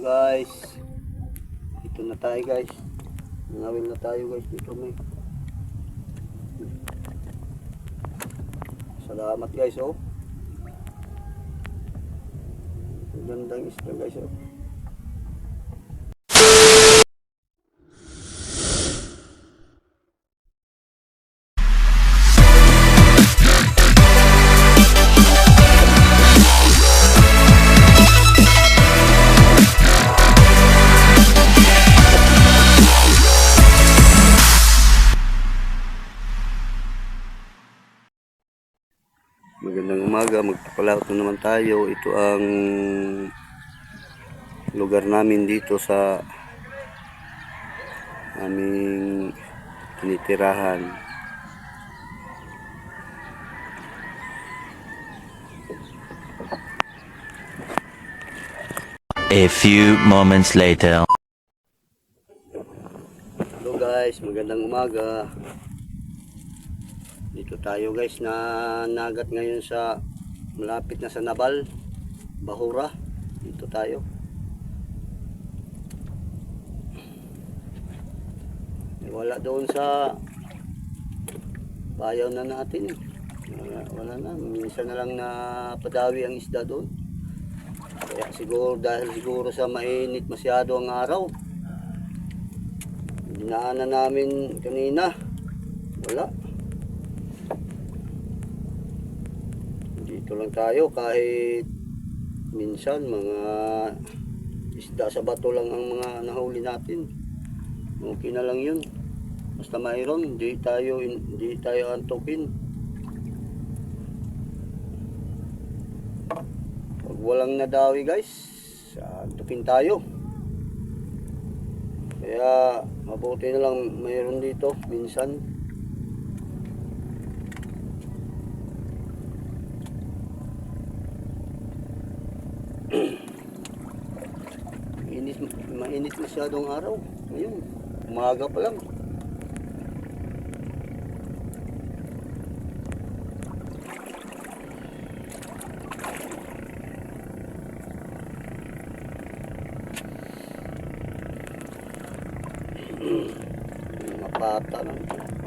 guys. Ito na tayo guys. Nangawil na tayo guys dito may. Salamat guys oh. Ang Gandang isda guys oh. Magpapalaot na naman tayo. Ito ang lugar namin dito sa aming tinitirahan. A few moments later. Hello guys, magandang umaga. Dito tayo guys na nagat ngayon sa malapit na sa Nabal, Bahura. Dito tayo. Eh, wala doon sa bayaw na natin. eh. Wala, wala na, minsan na lang na padawi ang isda doon. Kaya siguro dahil siguro sa mainit masyado ang araw. Dinaanan namin kanina. Wala. Dito lang tayo kahit minsan mga isda sa bato lang ang mga nahuli natin. Okay na lang yun. Basta mayroon, hindi tayo, hindi tayo antukin. Pag walang nadawi guys, antukin tayo. Kaya mabuti na lang mayroon dito minsan. Mainit, mainit masyadong araw. Ngayon, umaga pa lang. Mga bata lang.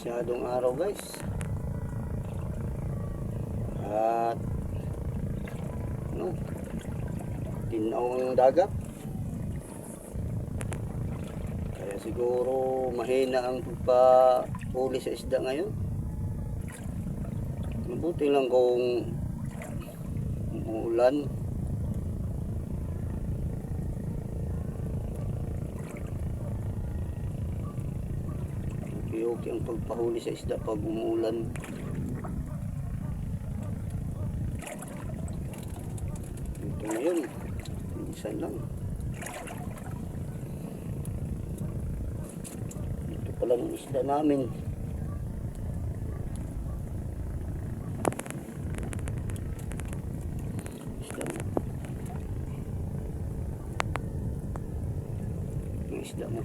Masyadong araw guys. At ano, tinaw ang dagat. Kaya siguro mahina ang pagpa-huli sa isda ngayon. Mabuti lang kung umuulan. Okay, ang pagpahuli sa isda pag umuulan. Ito ngayon, minsan lang. Ito pa lang ang isda namin. Isda isda mo.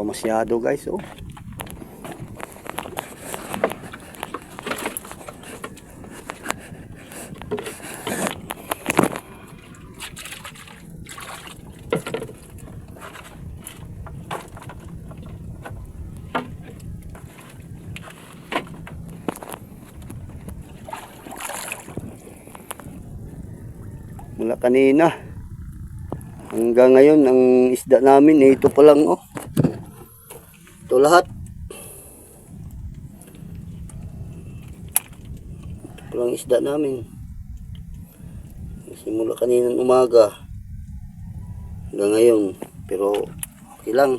Araw masyado guys oh. mula kanina hanggang ngayon ang isda namin eh, ito pa lang oh Ito isda namin. Simula kanina umaga. Hanggang ngayon. Pero, okay lang.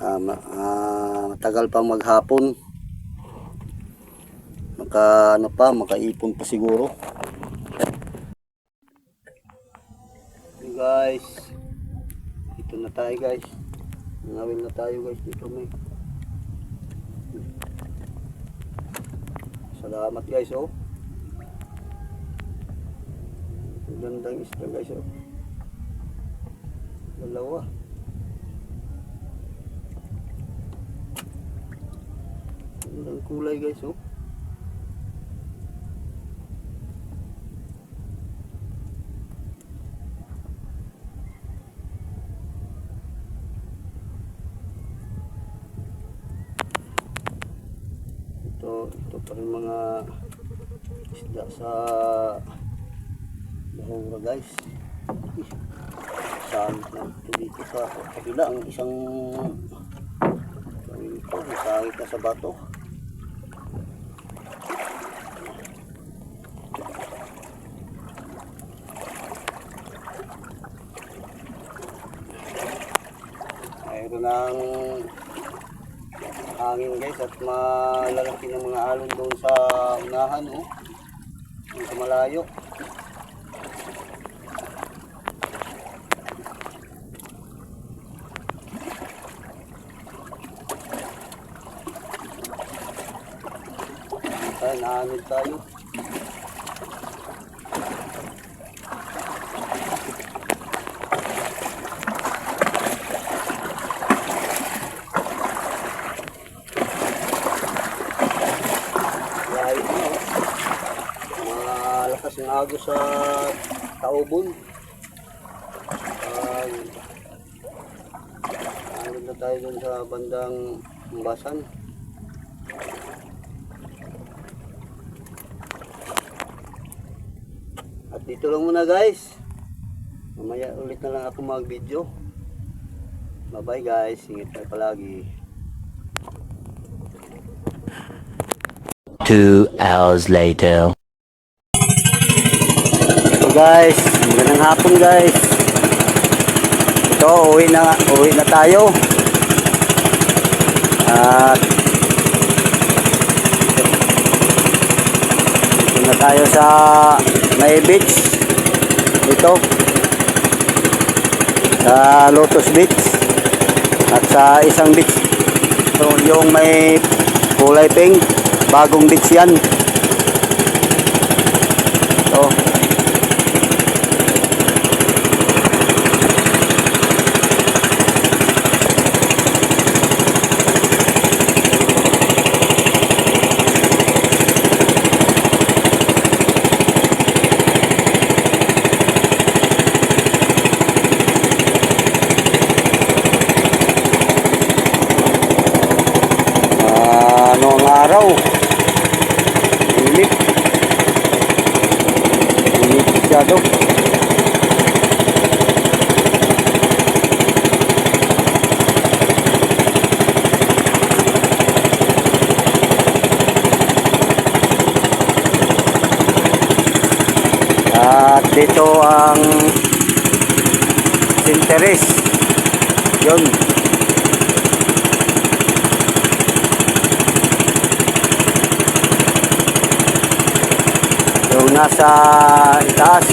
Ah, ma- ah, matagal pa maghapon. Maka, ano pa, makaipon pa siguro. Hey guys. Ito na tayo guys. Nangawin na tayo guys dito may. Salamat guys oh. Ang gandang isda guys oh. Dalawa. Gandang kulay guys oh. Ito, ito pa rin mga isda sa Mahura guys. Saan na ito dito sa kabila ang isang ito, masakit na sa bato. Mayroon ng hangin guys at malalaki ng mga alon doon sa unahan oh. Doon sa malayo. Tayo, naanod tayo. Lahat na oh. Ng agos sa taubon. Ay, ano na tayo dun sa bandang Mbasan. At dito lang muna guys. Mamaya ulit na lang ako mag-video. Bye bye guys. Ingat kayo palagi. Two hours later. Guys, magandang hapon guys. Ito, uwi na, uwi na tayo. At dito na tayo sa May Beach. Dito. Sa Lotus Beach. At sa isang beach. So, yung may kulay pink. Bagong beach yan. Ito. Ah, ano ang araw? Init. Init masyado. At dito ang Sinteres. Yun. Yung nasa itaas.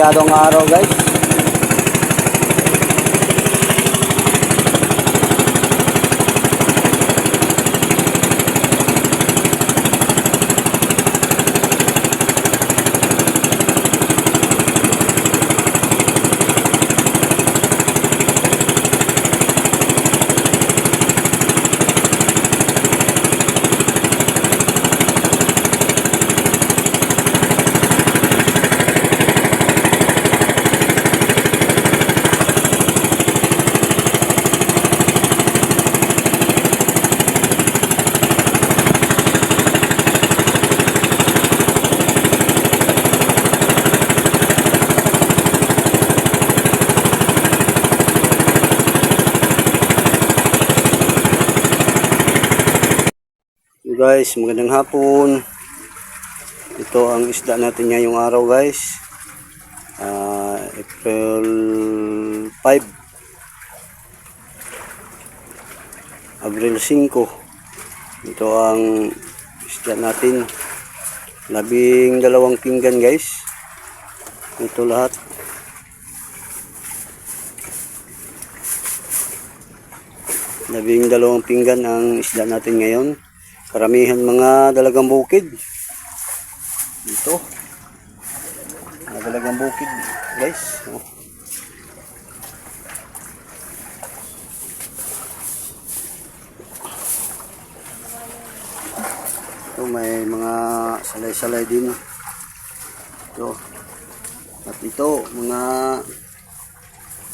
Masyadong araw guys. Guys, magandang hapon. Ito ang isda natin ngayong araw guys. Ah, April 5. Abril 5. Ito ang isda natin. Labing dalawang pinggan guys. Ito lahat. Labing dalawang pinggan ang isda natin ngayon. Karamihan mga dalagang bukid. Dito. Mga dalagang bukid, guys. Oh. Ito may mga salay-salay din. Ito. At ito, mga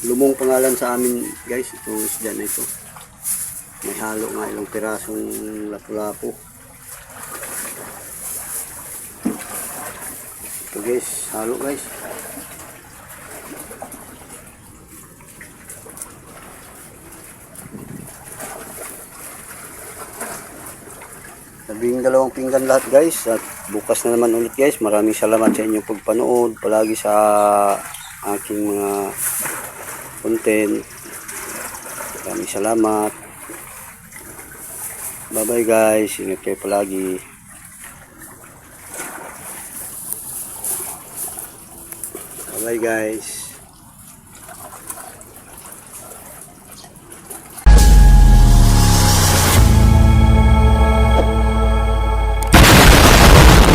lumong pangalan sa amin, guys. Itong isda na ito. Halo nga ilang pirasong lapu-lapu. Ito guys, halo guys. Labing dalawang pinggan lahat guys at bukas na naman ulit guys. Maraming salamat sa inyong pagpanood palagi sa aking mga content. Maraming salamat. Bye bye guys. Ingat kayo palagi. Bye bye guys.